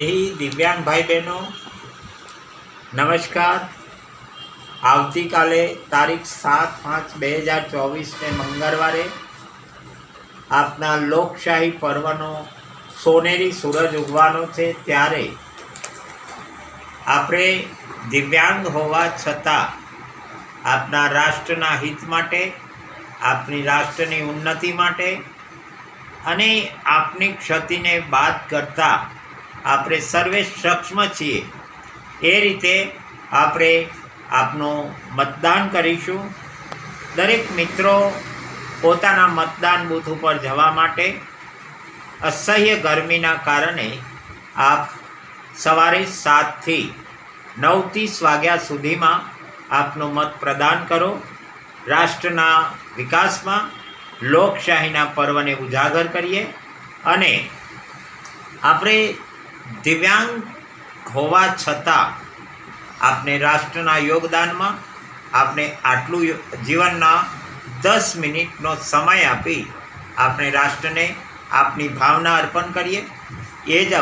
દિવ્યાંગ ભાઈ બહેનો નમસ્કાર. આવતીકાલે તારીખ સાત પાંચ બે હજાર ચોવીસને મંગળવારે આપના લોકશાહી પર્વનો સોનેરી સૂરજ ઉગવાનો છે. ત્યારે આપણે દિવ્યાંગ હોવા છતાં આપના રાષ્ટ્રના હિત માટે, આપની રાષ્ટ્રની ઉન્નતિ માટે અને આપની ક્ષતિને બાદ કરતા આપણે સર્વે સક્ષમ છીએ. એ રીતે આપણે આપનું મતદાન કરીશું. દરેક મિત્રો પોતાના મતદાન બૂથ ઉપર જવા માટે અસહ્ય ગરમીના કારણે આપ સવારે સાતથી નવ ત્રીસ વાગ્યા સુધીમાં આપનો મત પ્રદાન કરો. રાષ્ટ્રના વિકાસમાં લોકશાહીના પર્વને ઉજાગર કરીએ અને આપણે દિવ્યાંગ હોવા છતાં આપને રાષ્ટ્રના યોગદાનમાં આપણે આટલું જીવનના દસ મિનિટનો સમય આપી આપણે રાષ્ટ્રને આપની ભાવના અર્પણ કરીએ. એ જ